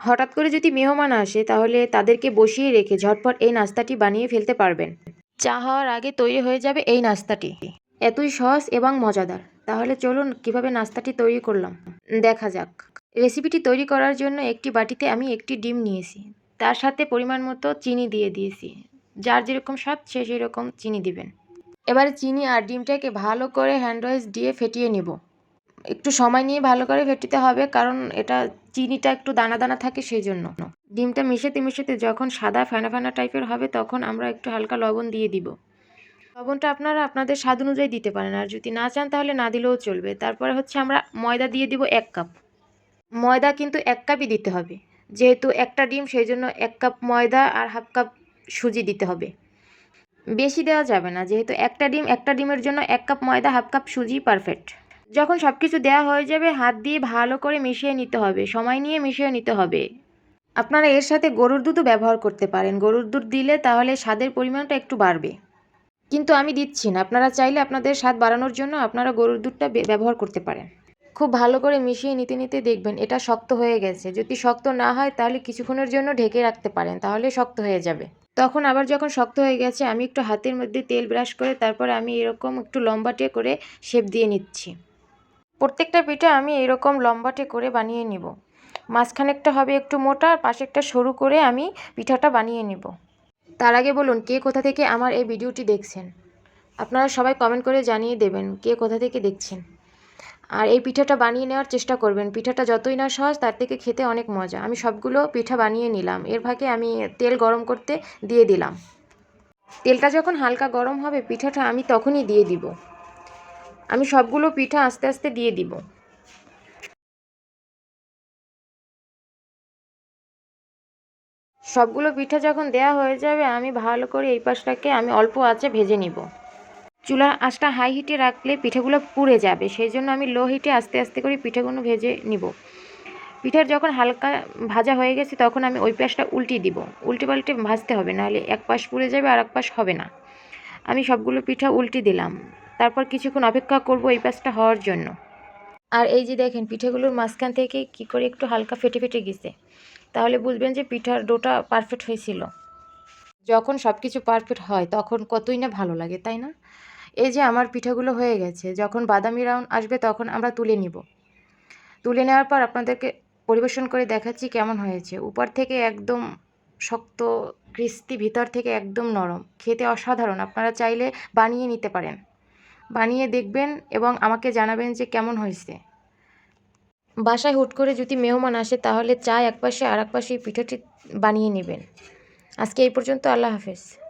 হঠাৎ করে যদি মেহমান আসে, তাহলে তাদেরকে বসিয়ে রেখে ঝটপট এই নাস্তাটি বানিয়ে ফেলতে পারবেন। চা হওয়ার আগে তৈরি হয়ে যাবে এই নাস্তাটি। এতই সহজ এবং মজাদার। তাহলে চলুন কীভাবে নাস্তাটি তৈরি করলাম। দেখা যাক। রেসিপিটি তৈরি করার জন্য একটি বাটিতে আমি একটি ডিম নিয়েছি। তার সাথে পরিমাণ মতো চিনি দিয়ে দিয়েছি। যার যেরকম স্বাদ, সে সেরকম চিনি দিবেন। এবারে চিনি আর ডিমটাকে ভালো করে হ্যান্ড ওয়াশ দিয়ে ফেটিয়ে নিব। একটু সময় নিয়ে ভালো করে ফেটিতে হবে, কারণ এটা চিনিটা একটু দানা দানা থাকে সেই জন্য ডিমটা মিশাতে মিশাতে যখন সাদা ফেনা ফেনা টাইপের হবে, তখন আমরা একটু হালকা লবণ দিয়ে দিব। লবণটা আপনারা আপনাদের স্বাদ অনুযায়ী দিতে পারেন, আর যদি না চান তাহলে না দিলেও চলবে। তারপরে হচ্ছে আমরা ময়দা দিয়ে দিব এক কাপ। ময়দা কিন্তু এক কাপই দিতে হবে। যেহেতু একটা ডিম সেই জন্য এক কাপ ময়দা আর হাফ কাপ সুজি দিতে হবে। বেশি দেওয়া যাবে না, যেহেতু একটা ডিম, একটা ডিমের জন্য এক কাপ ময়দা, হাফ কাপ সুজি পারফেক্ট যখন সব কিছু দেওয়া হয়ে যাবে, হাত দিয়ে ভালো করে মিশিয়ে নিতে হবে, সময় নিয়ে মিশিয়ে নিতে হবে। আপনারা এর সাথে গরুর দুধও ব্যবহার করতে পারেন। গরুর দুধ দিলে তাহলে স্বাদের পরিমাণটা একটু বাড়বে। কিন্তু আমি দিচ্ছি না। আপনারা চাইলে আপনাদের স্বাদ বাড়ানোর জন্য আপনারা গরুর দুধটা ব্যবহার করতে পারেন। খুব ভালো করে মিশিয়ে নিতে নিতে দেখবেন এটা শক্ত হয়ে গেছে। যদি শক্ত না হয় তাহলে কিছুক্ষণের জন্য ঢেকে রাখতে পারেন, তাহলে শক্ত হয়ে যাবে। তখন আবার যখন শক্ত হয়ে গেছে, আমি একটু হাতের মধ্যে তেল ব্রাশ করে তারপর আমি এরকম একটু লম্বাটে করে শেপ দিয়ে নিচ্ছি। প্রত্যেকটা পিঠা আমি এরকম লম্বাটে করে বানিয়ে নিব। মাঝখানেরটা হবে একটু মোটা আর পাশেরটা সরু করে আমি পিঠাটা বানিয়ে নিব। তার আগে বলুন, কে কোথা থেকে আমার এই ভিডিওটি দেখছেন? আপনারা সবাই কমেন্ট করে জানিয়ে দেবেন, কে কোথা থেকে দেখছেন? আর এই পিঠাটা বানিয়ে নেওয়ার চেষ্টা করবেন। পিঠাটা যতই না সহজ, তার থেকে খেতে অনেক মজা। আমি সবগুলো পিঠা বানিয়ে নিলাম। এর ভাগে আমি তেল গরম করতে দিয়ে দিলাম। তেলটা যখন হালকা গরম হবে, পিঠাটা আমি তখনই দিয়ে দিব। আমি সবগুলো পিঠা আস্তে আস্তে দিয়ে দিব। সবগুলো পিঠা যখন দেয়া হয়ে যাবে, আমি ভালো করে এই পাশটাকে আমি অল্প আঁচে ভেজে নিব। চুলার আঁচটা হাই হিটে রাখলে পিঠাগুলো পুড়ে যাবে, সেই জন্য আমি লো হিটে আস্তে আস্তে করে পিঠাগুলো ভেজে নিব। পিঠার যখন হালকা ভাজা হয়ে গেছে, তখন আমি ওই পাশটা উল্টিয়ে দিব। উল্টে পাল্টে ভাজতে হবে, নাহলে এক পাশ পুড়ে যাবে আর এক পাশ হবে না। আমি সবগুলো পিঠা উল্টে দিলাম। তারপর কিছুক্ষণ অপেক্ষা করব এই পাশটা হওয়ার জন্য। আর এই যে দেখেন, পিঠেগুলোর মাঝখান থেকে কি করে একটু হালকা ফেটে ফেটে গেছে। তাহলে বুঝবেন যে পিঠার ডোটা পারফেক্ট হয়েছিল। যখন সব কিছু পারফেক্ট হয়, তখন কতই না ভালো লাগে, তাই না? এই যে আমার পিঠাগুলো হয়ে গেছে, যখন বাদামি রাউন্ড আসবে তখন আমরা তুলে নিব। তুলে নেওয়ার পর আপনাদেরকে পরিবেশন করে দেখাচ্ছি কেমন হয়েছে। উপর থেকে একদম শক্ত ক্রিস্পি ভিতর থেকে একদম নরম। খেতে অসাধারণ, আপনারা চাইলে বানিয়ে নিতে পারেন। বানিয়ে দেখবেন এবং আমাকে জানাবেন যে কেমন হয়েছে। বাসায় হুট করে যদি মেহমান আসে, তাহলে চা এক পাশে আর এক পাশে পিঠাটি বানিয়ে নেবেন। আজকে এই পর্যন্ত, আল্লাহ হাফেজ।